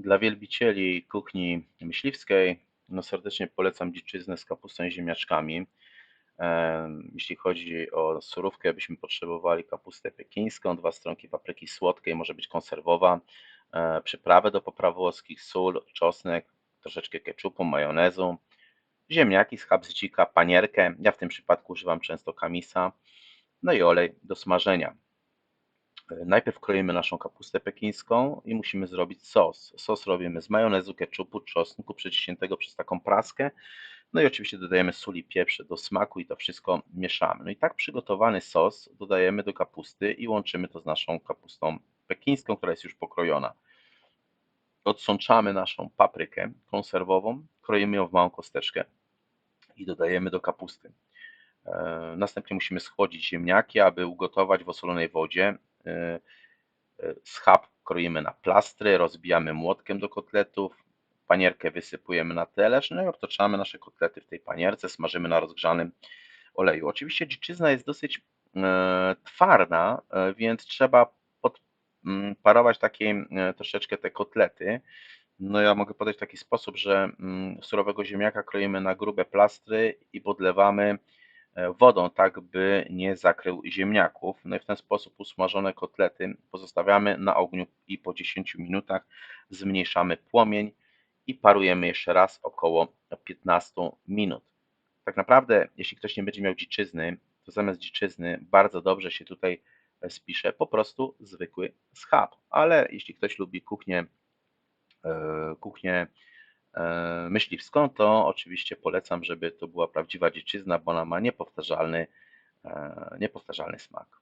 Dla wielbicieli kuchni myśliwskiej, no serdecznie polecam dziczyznę z kapustą i ziemniaczkami. Em, Jeśli chodzi o surówkę, byśmy potrzebowali kapustę pekińską, dwa stronki papryki słodkiej, może być konserwowa, e, przyprawę do popraw włoskich, sól, czosnek, troszeczkę keczupu, majonezu, ziemniaki z habsdzika, panierkę, ja w tym przypadku używam często kamisa, no i olej do smażenia. Najpierw kroimy naszą kapustę pekińską i musimy zrobić sos. Sos robimy z majonezu, keczupu, czosnku przeciśniętego przez taką praskę. No i oczywiście dodajemy sól i pieprz do smaku i to wszystko mieszamy. No i tak przygotowany sos dodajemy do kapusty i łączymy to z naszą kapustą pekińską, która jest już pokrojona. Odsączamy naszą paprykę konserwową, kroimy ją w małą kosteczkę i dodajemy do kapusty. E, Następnie musimy schłodzić ziemniaki, aby ugotować w osolonej wodzie. E, e, Schab kroimy na plastry, rozbijamy młotkiem do kotletów, panierkę wysypujemy na talerz, no i obtaczamy nasze kotlety w tej panierce, smażymy na rozgrzanym oleju. Oczywiście dziczyzna jest dosyć e, twarda, więc trzeba podparować takie e, troszeczkę te kotlety. No ja mogę podać w taki sposób, że mm, surowego ziemniaka kroimy na grube plastry i podlewamy wodą, tak by nie zakrył ziemniaków. No i w ten sposób usmażone kotlety pozostawiamy na ogniu i po 10 minutach zmniejszamy płomień i parujemy jeszcze raz około 15 minut. Tak naprawdę, jeśli ktoś nie będzie miał dziczyzny, to zamiast dziczyzny bardzo dobrze się tutaj e, spisze po prostu zwykły schab. Ale jeśli ktoś lubi kuchnię, e, kuchnię e, myśliwską, to oczywiście polecam, żeby to była prawdziwa dziczyzna, bo ona ma niepowtarzalny, e, niepowtarzalny smak.